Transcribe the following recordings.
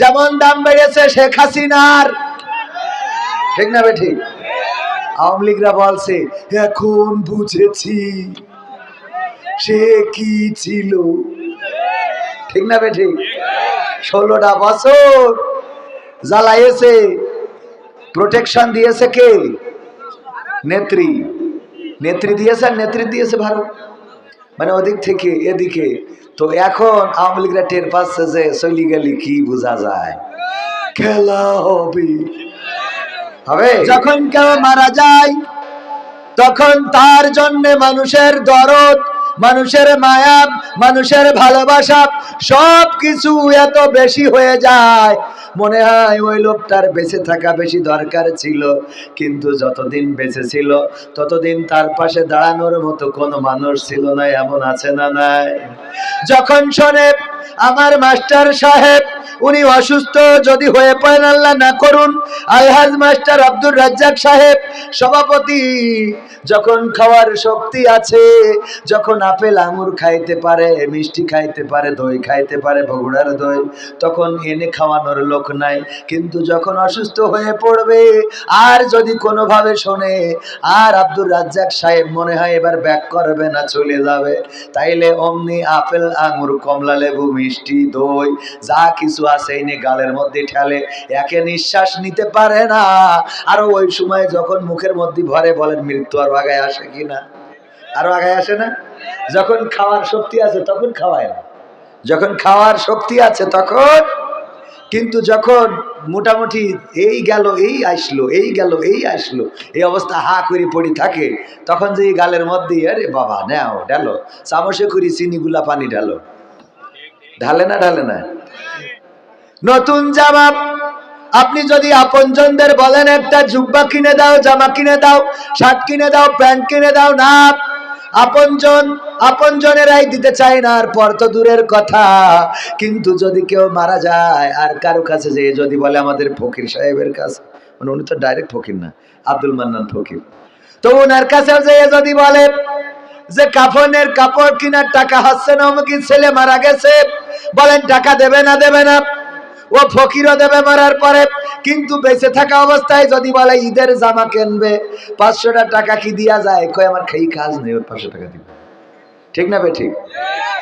যেমন দাম বেড়েছে শেখ হাসিনার। ঠিক না বেঠিক আওয়ামী লীগরা বলছে, এখন বুঝেছি সে কি ছিল। ঠিক না বেঠিক ষোলোটা বছর জ্বালাইয়েছে প্রোটেকশন দিয়েছে কে? নেত্রী। নেত্রী দিয়েছে নেত্রী দিয়েছে ভারত। মানে ওদিক থেকে এদিকে। তো এখন আওয়ামী লীগরা টের পাচ্ছে যে চলি গেলি কি বোঝা যায়? খেলা হবে। হবে? যখন কেউ মারা যায়, তখন তার জন্য মানুষের দরদ, মানুষের মায়া, মানুষের ভালোবাসা সব কিছু এত বেশি হয়ে যায়। মনে হয় ওই লোকটার বেঁচে থাকা বেশি দরকার ছিল। কিন্তু যতদিন বেঁচে ছিল, ততদিন তার পাশে দাঁড়ানোর মতো কোনো মানুষ ছিল না, এমন আছে না নাই। যখন শোনে আমার মাস্টার সাহেব, উনি অসুস্থ, যদি হয়ে পড়েন আল্লাহ না করুন। আলহাজ মাস্টার আব্দুর রাজ্জাক সাহেব, সভাপতি, যখন খাওয়ার শক্তি আছে, যখন আপেল আঙুর খাইতে পারে, মিষ্টি খাইতে পারে, দই খাইতে পারে, বগুড়ার দই, তখন এনে খাওয়ানোর লোক নাই। কিন্তু যখন অসুস্থ হয়ে পড়বে, আর যদি কোনোভাবে শোনে, আর আব্দুর রাজ্জাক সাহেব মনে হয় এবার ব্যাক করবে না, চলে যাবে। তাইলে অমনি আপেল, আঙুর, কমলা, লেবু, মিষ্টি, দই, যা কিছু আছে এনে গালের মধ্যে ঠেলে, একে নিঃশ্বাস নিতে পারে না। আর ওই সময় যখন মুখের মধ্যে ভরে বলেন, মৃত্যু আর আগায় আসে কি না? আরও আগায় আসে না? যখন খাওয়ার শক্তি আছে, তখন খাওয়ায় না। যখন খাওয়ার শক্তি আছে, তখন কিন্তু যখন মোটামুটি এই গেল, এই আসলো, এই গেল, এই আসলো, এই অবস্থা হা করে পড়ি থাকে, তখন যে গালের মধ্যে, আরে বাবা, নেও, ঢালো। চামচে করি চিনিগুলা পানি ঢালো। ঢালে না ঢালে না? নতুন জামা, আপনি যদি আপনজনদের বলেন, একটা জুব্বা কিনে দাও, জামা কিনে দাও, শার্ট কিনে দাও, প্যান্ট কিনে দাও, না। আপনজন আপনজনেরাই দিতে চায় না, আর পর তো দূরের কথা। কিন্তু যদি কেউ মারা যায়, আর কারও কাছে যে যদি বলে আমাদের ফকির সাহেবের কাছে মানে উনি তো ডাইরেক্ট ফকির না, আব্দুল মান্নান ফকির। তো ওনার কাছে যে যদি বলে যে কাফনের কাপড় কিনার টাকা হচ্ছে না অমুকি ছেলে মারা গেছে, বলেন টাকা দেবে না দেবে না। ও ফকিরও দেবে মারার পরে, কিন্তু বেঁচে থাকা অবস্থায় যদি বলে, ঈদের জামা কিনবে, পাঁচশোটা টাকা কি দিয়া যায়? কই আমার খেই কাজ নেই, ওর পাঁচশো টাকা দিবে। ঠিক না বে ঠিক?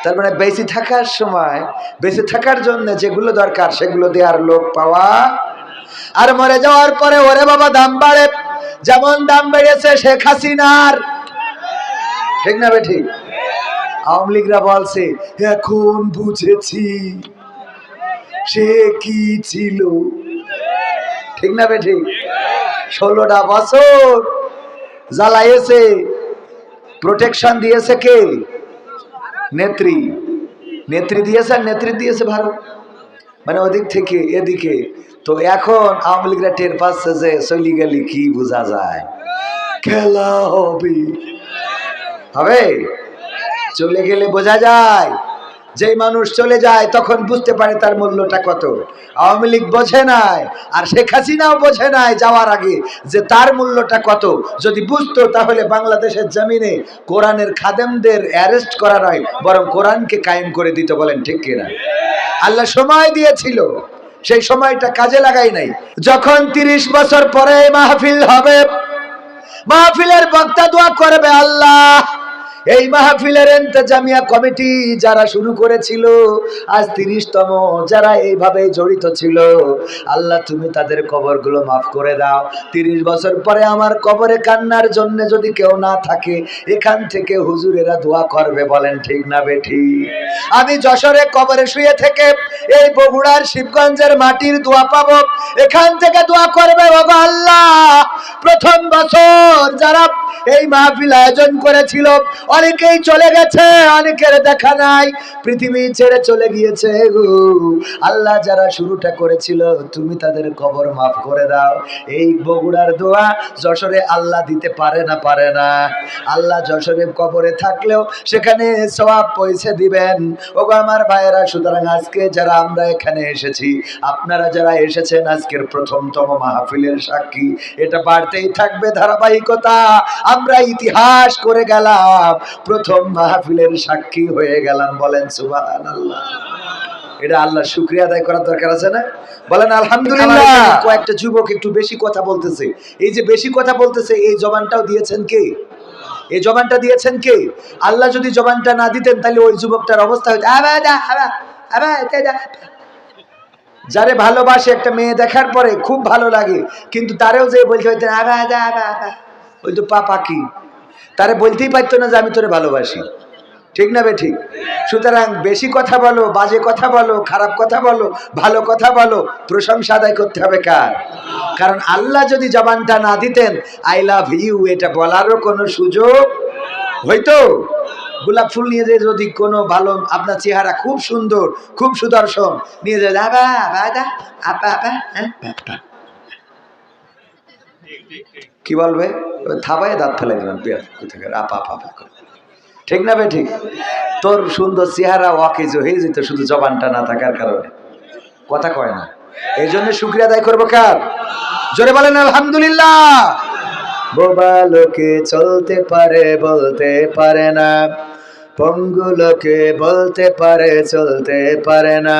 তার মানে বেঁচে থাকার সময়, বেঁচে থাকার জন্য যেগুলো দরকার, সেগুলো দেওয়ার লোক পাওয়া আর মরে যাওয়ার পরে ওরে বাবা দাম বাড়ে। যেমন দাম বেড়েছে শেখ হাসিনার। ঠিক না বে ঠিক? আওয়ামী লীগরা বলছে, এখন বুঝেছি সে কি ছিল। ঠিক না বে ঠিক? ষোলোটা বছর জ্বালাইয়েছে প্রোটেকশন দিয়েছে কে? নেত্রী। নেত্রী দিয়েছে আর নেত্রী দিয়েছে ভারত। মানে ওদিক থেকে এদিকে। তো এখন আওয়ামী লীগরা টের পাচ্ছে যে চলি গেলি কি বোঝা যায়? খেলা হবে। হবে? চলে গেলে বোঝা যায়? যেই মানুষ চলে যায়, তখন বুঝতে পারে তার মূল্যটা কত। আওয়ামী লীগ বোঝে নাই, আর শেখ হাসিনাও বোঝে নাই যাওয়ার আগে যে তার মূল্যটা কত। যদি বুঝতো, তাহলে বাংলাদেশের জমিনে কোরআনের খাদেমদের অ্যারেস্ট করা নয়, বরং কোরআনকে কায়েম করে দিতে বলেন ঠিক কিনা? আল্লাহ সময় দিয়েছিল, সেই সময়টা কাজে লাগাই নাই। যখন তিরিশ বছর পরে মাহফিল হবে, মাহফিলের বক্তা দোয়া করবে আল্লাহ। এই মাহফিলের এন্তেজামিয়া কমিটি যারা শুরু করেছিল, আজ তিরিশতম, যারা এইভাবে জড়িত ছিল, আল্লাহ তুমি তাদের কবরগুলো মাফ করে দাও। তিরিশ বছর পরে আমার কবরে কান্নার জন্য যদি কেউ না থাকে, এখান থেকে হুজুরেরা দোয়া করবে বলেন, ঠিক না বেঠি আমি যশোরে কবরে শুয়ে থেকে এই বগুড়ার শিবগঞ্জের মাটির দোয়া পাবো। এখান থেকে দোয়া করবে বাবা আল্লাহ। প্রথম বছর যারা এই মাহফিল আয়োজন করেছিল, অনেকেই চলে গেছে, অনেকের দেখা নাই। পৃথিবী ছেড়ে চলে গিয়েছে আল্লাহ যারা শুরুটা করেছিল, তুমি তাদের কবর মাফ করে দাও। এই বগুড়ার দোয়া যশোরে আল্লাহ দিতে পারে না পারে না। আল্লাহ যশোরে কবরে থাকলেও সেখানে সবাব পয়সা দিবেন। ওগো আমার ভাইয়েরা, সুতরাং আজকে যারা আমরা এখানে এসেছি। আপনারা যারা এসেছেন আজকের প্রথমতম মাহফিলের সাক্ষী এটা বাড়তেই থাকবে ধারাবাহিকতা। আমরা ইতিহাস করে গেলাম প্রথম মাহফিলের সাক্ষী হয়ে গেলাম বলেন সুবাহ আল্লাহ এটা আল্লাহ শুক্রিয়া আদায় করার দরকার আছে না? বলেন আলহামদুলিল্লাহ। কয়েকটা যুবক একটু বেশি কথা বলতেছে। এই যে বেশি কথা বলতেছে এই জবানটাও দিয়েছেন কে? এই জবানটা দিয়েছেন কে? আল্লাহ যদি জবানটা না দিতেন তাহলে ওই যুবকটার অবস্থা হইতো। যারে ভালোবাসে একটা মেয়ে দেখার পরে খুব ভালো লাগে, কিন্তু তারেও যে বলতে হইতেন। ওই তো পা পাখি তারে বলতেই পারতো না যে আমি তোরে ভালোবাসি। ঠিক না বে ঠিক? সুতরাং বেশি কথা বলো, বাজে কথা বলো, খারাপ কথা বলো, ভালো কথা বলো, প্রশংসা আদায় করতে হবে কার? কারণ আল্লাহ যদি জবানটা না দিতেন, আই লাভ ইউ, এটা বলারও কোনো সুযোগ হইতো? গোলাপ ফুল নিয়ে যে যদি কোনো ভালো আপনার চেহারা খুব সুন্দর, খুব সুদর্শন, নিয়ে যায় আবা আবা আপা আপা হ্যাঁ। কি বলবে? থাবায় দাঁত ফেলে পেঁয়াজ কোথাকার আপা আপা আপা। ঠিক না বে ঠিক তোর সুন্দর চেহারা অকেজ হয়ে যেত, শুধু জবানটা না থাকার কারণে। কথা কয় না। এই জন্য শুক্রিয়া আদায় করব কার? জোরে বলেন, আলহামদুলিল্লাহ! বোবা লোকে চলতে পারে বলতে পারে না। পঙ্গু লোকে বলতে পারে চলতে পারে না।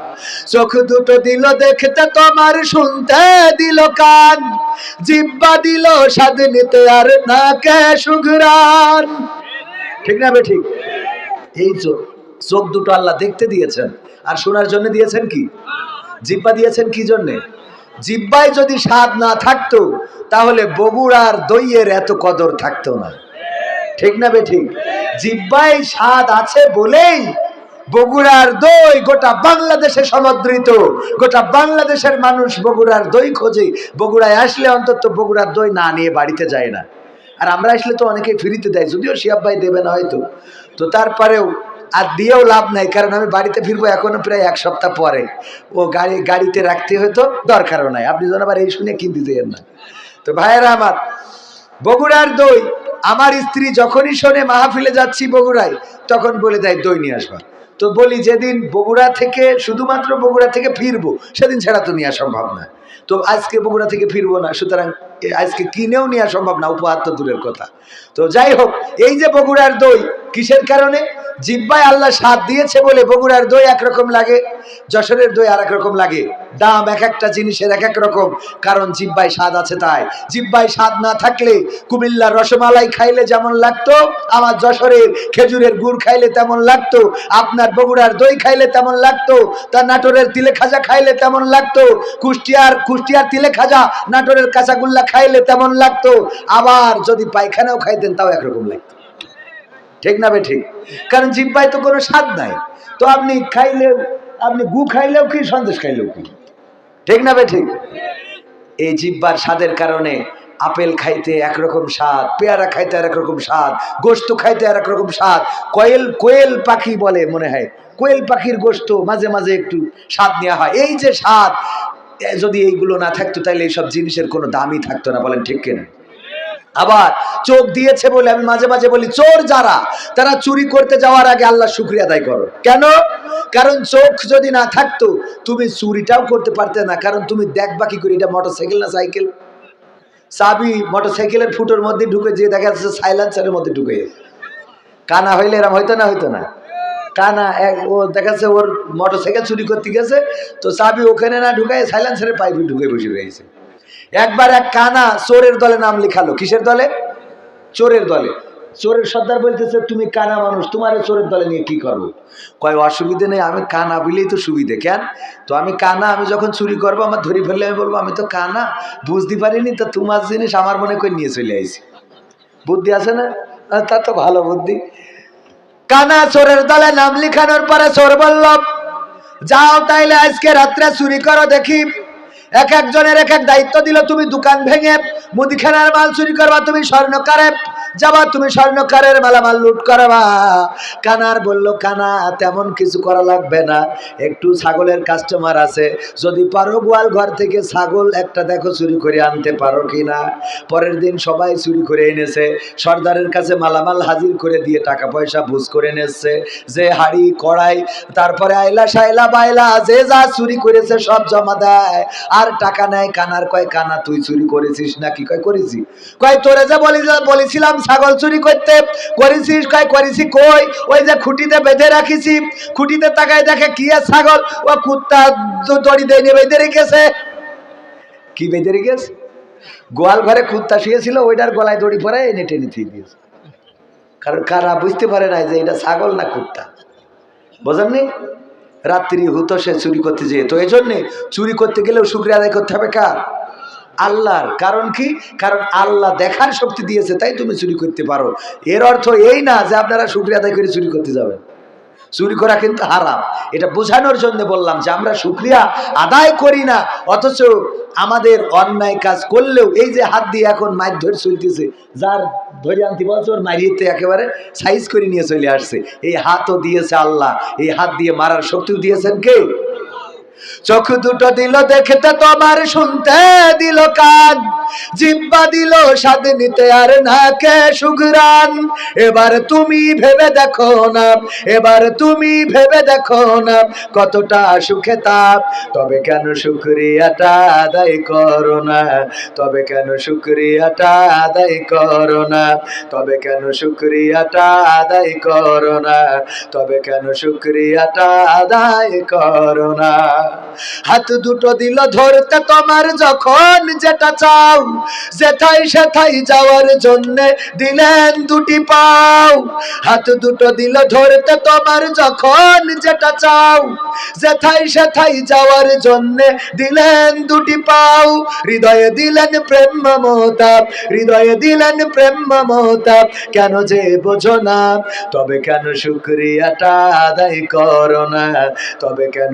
চোখ দুটো দিল দেখতে তোমার, শুনতে দিল কান। জিব্বা দিল স্বাদ নিতে আর না কে সুঘরান ঠিক না বে ঠিক এই চোখ চোখ দুটো আল্লাহ দেখতে দিয়েছেন। আর শোনার জন্য দিয়েছেন কি? জিব্বা দিয়েছেন কি জন্যে? জিব্বায় যদি স্বাদ না থাকতো, তাহলে বগুড়ার দইয়ের এত কদর থাকতো না। ঠিক না বে ঠিক জিব্বায় স্বাদ আছে বলেই বগুড়ার দই গোটা বাংলাদেশে সমদ্রিত। গোটা বাংলাদেশের মানুষ বগুড়ার দই খোঁজে। বগুড়ায় আসলে অন্তত বগুড়ার দই না নিয়ে বাড়িতে যায় না। আর আমরা আসলে তো অনেকে ফ্রিতে দেয়, যদিও শিয়াব ভাই দেবে না হয়তো। তো তারপরেও আর দিয়েও লাভ নাই, কারণ আমি বাড়িতে ফিরবো এখনও প্রায় এক সপ্তাহ পরে। ও গাড়ি, গাড়িতে রাখতে হয়তো দরকারও নাই। আপনি যেন আবার এই শুনে কিনতে যেন না। তো ভাইয়েরা আমার, বগুড়ার দই, আমার স্ত্রী যখনই শোনে মাহফিলে যাচ্ছি বগুড়ায়, তখন বলে দেয়, দই নিয়ে আসবা। তো বলি যেদিন বগুড়া থেকে, শুধুমাত্র বগুড়া থেকে ফিরবো, সেদিন ছাড়া তো নেওয়া সম্ভব না। তো আজকে বগুড়া থেকে ফিরবো না, সুতরাং আজকে কিনেও নেওয়া সম্ভব না, উপহার তো দূরের কথা। তো যাই হোক, এই যে বগুড়ার দই, কিসের কারণে? জিব্বায় আল্লাহ সাথ দিয়েছে বলে বগুড়ার দই একরকম লাগে, যশোরের দই আর রকম লাগে। দাম এক একটা জিনিসের এক এক রকম। কারণ জিব্বায় স্বাদ আছে তাই। জিব্বায় স্বাদ না থাকলে কুমিল্লার রসমালাই খাইলে যেমন লাগতো, আমার যশোরের খেজুরের গুড় খাইলে তেমন লাগতো, আপনার বগুড়ার দই খাইলে তেমন লাগতো, তা নাটোরের তিলে খাজা খাইলে তেমন লাগতো, কুষ্টিয়ার কুষ্টিয়ার তিলে খাজা, নাটোরের কাঁচাগুল্লা খাইলে তেমন লাগতো, আবার যদি পায়খানাও খাইতেন তাও একরকম লাগতো। ঠিক না বে ঠিক? কারণ জিব্বায় তো কোনো স্বাদ নাই। তো আপনি খাইলেও, আপনি গু খাইলেও কি, সন্দেশ খাইলেও কি? ঠিক না বে ঠিক? এই জিব্বার স্বাদের কারণে আপেল খাইতে একরকম স্বাদ, পেয়ারা খাইতে আর রকম স্বাদ, গোস্ত খাইতে আর রকম স্বাদ, কোয়েল কোয়েল পাখি বলে মনে হয়। কোয়েল পাখির গোস্ত মাঝে মাঝে একটু স্বাদ নেওয়া হয়। এই যে স্বাদ যদি এইগুলো না থাকতো তাহলে এইসব জিনিসের কোনো দামই থাকতো না, বলেন ঠিক কিনা? আবার চোখ দিয়েছে বলে আমি মাঝে মাঝে বলি, চোর যারা, তারা চুরি করতে যাওয়ার আগে আল্লাহ শুক্রিয়া আদায় করো। কেন? কারণ চোখ যদি না থাকতো, তুমি চুরিটাও করতে পারতে না। কারণ তুমি দেখবা কি করে, এটা মোটর সাইকেল না সাইকেল? চাবি মোটর সাইকেলের ফুটোর মধ্যে ঢুকে যে দেখা যাচ্ছে সাইলেন্সারের মধ্যে ঢুকে। কানা হইলে এরম হইতো না হইতো না। কানা, এক, ও দেখাচ্ছে ওর মোটর সাইকেল চুরি করতে গেছে, তো চাবি ওখানে না ঢুকায়, সাইলেন্সারের পাইপে ঢুকে বসে রয়েছে। একবার এক কানা চোরের দলে নাম লিখালো। কিসের দলে? চোরের দলে। চোরের সর্দার বলতেছে, তুমি কানা মানুষ, তোমার চোরের দলে নিয়ে কি করব? কয়, অসুবিধে নেই, আমি কানা বলেই তো সুবিধে, কেন? তো আমি কানা, আমি যখন চুরি করব, আমার ধরি ফেললে আমি বলব, আমি তো কানা। বুঝতে পারিনি তো তোমার জিনিস আমার মনে করে নিয়ে চলে আইছি। বুদ্ধি আছে না? তা তো ভালো বুদ্ধি। কানা চোরের দলে নাম লিখানোর পরে চোর বলল, যাও তাইলে আজকে রাত্রে চুরি করো দেখি। এক একজনের এক এক দায়িত্ব দিল, তুমি দোকান ভেঙে মুদিখানার মাল চুরি করবা, তুমি স্বর্ণকারে। যাবা তুমি স্বর্ণকারের মালামাল লুট করবা। কানার বলল, কানা, তেমন কিছু করা লাগবে না। একটু ছাগলের কাস্টমার আছে। যদি পারো গোয়াল ঘর থেকে ছাগল একটা দেখো চুরি করে আনতে পারো কিনা পরের দিন সবাই চুরি করে এনেছে। সর্দারের কাছে মালামাল হাজির করে দিয়ে টাকা পয়সা বুঝ করে এনেছে যে হাড়ি, কড়াই, তারপরে আইলা সাইলা বাইলা, যে যা চুরি করেছে সব জমা দেয়। আর টাকা নেয় কানার, কয় কানা, তুই চুরি করেছিস না কি কয়, করেছি। কয়, তোরে যে বলি, বলেছিলাম ছাগল চুরি করতে, করেছিস কয়, করেছি কই? ওই যে খুঁটিতে বেঁধে রাখিছি, খুঁটিতে তাকায় দেখে কি আর ছাগল? ও কুত্তা দড়ি দিয়ে নিয়ে বেঁধে রেখেছে। কি বেঁধে রেখেছে? গোয়াল ঘরে কুত্তা শুয়েছিল, ওইটার গলায় দড়ি পরে এনে টেনে থিয়ে দিয়েছে। কারণ কারা বুঝতে পারে না যে এটা ছাগল না কুত্তা। বোঝেননি রাত্রি হতো সে চুরি করতে যেয়ে তো এই জন্যে চুরি করতে গেলেও শুক্রিয়া আদায় করতে হবে কার? আল্লাহর। কারণ কি? কারণ আল্লাহ দেখার শক্তি দিয়েছে, তাই তুমি চুরি করতে পারো। এর অর্থ এই না যে আপনারা শুক্রিয়া আদায় করে চুরি করতে যাবেন। চুরি করা কিন্তু হারাম। এটা বোঝানোর জন্য বললাম যে আমরা শুক্রিয়া আদায় করি না, অথচ আমাদের অন্যায় কাজ করলেও এই যে হাত দিয়ে এখন মাছ ধরে চলতেছে, যার ধরে আনতে বলছে ওর মারিয়েতে একেবারে সাইজ করে নিয়ে চলে আসছে। এই হাতও দিয়েছে আল্লাহ। এই হাত দিয়ে মারার শক্তিও দিয়েছেন কে? চোখ দুটো দিল দেখতে তোমার, শুনতে দিল কান। জিব্বা দিল স্বাদ নিতে আর নাকে সুঘরান এবার তুমি ভেবে দেখো না, এবার তুমি ভেবে দেখো না কতটা সুখে তাপ। তবে কেন শুক্রিয়াটা আদায় করো না? তবে কেন শুক্রিয়াটা আদায় করো না? তবে কেন শুক্রিয়াটা আদায় করো না? তবে কেন শুক্রিয়াটা আদায় করো না? হাত দুটো দিল ধরতে তোমার যখন যেটা চাও যেথাই সেথাই যাওয়ার জন্য দিলেন দুটি পাও। হাত দুটো দিল ধরতে তোমার যখন যেটা চাও যেথাই সেথাই যাওয়ার জন্য দিলেন দুটি পাও। হৃদয়ে দিলেন প্রেম মমতা হৃদয়ে দিলেন প্রেম মমতা কেন যে বোঝো না? তবে কেন শুক্রিয়াটা আদায় করো না? তবে কেন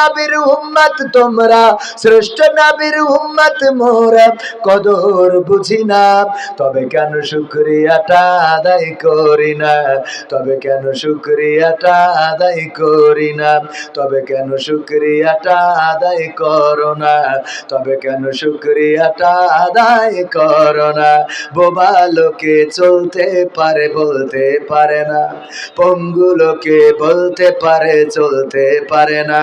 নবীর উম্মত তোমরা, শ্রেষ্ঠ নবীর উম্মত মোরা। কদর বুঝি না, তবে কেন শুক্রিয়াটা আদায় করি না? তবে কেন শুক্রিয়াটা আদায় করি না? তবে কেন শুক্রিয়াটা আদায় করো না? তবে কেন শুক্রিয়াটা আদায় করো না? বোবা লোকে চলতে পারে, বলতে পারে না। পঙ্গু লোকে বলতে পারে, চলতে পারে না।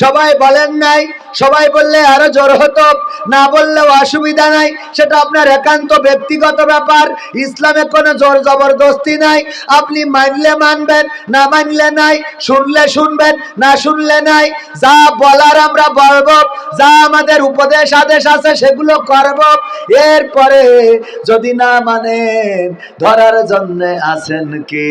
সবাই বলেন নাই, সবাই বললে আরও জোর হতো, না বললেও অসুবিধা নাই, সেটা আপনার একান্ত ব্যক্তিগত ব্যাপার, ইসলামে কোনো জোর জবরদস্তি নাই, আপনি মানলে মানবেন, না মানলে নাই, শুনলে শুনবেন, না শুনলে নাই, যা বলার আমরা বলব, যা আমাদের উপদেশ আদেশ আছে সেগুলো করব, এরপরে যদি না মানেন, ধরার জন্য আছেন কি?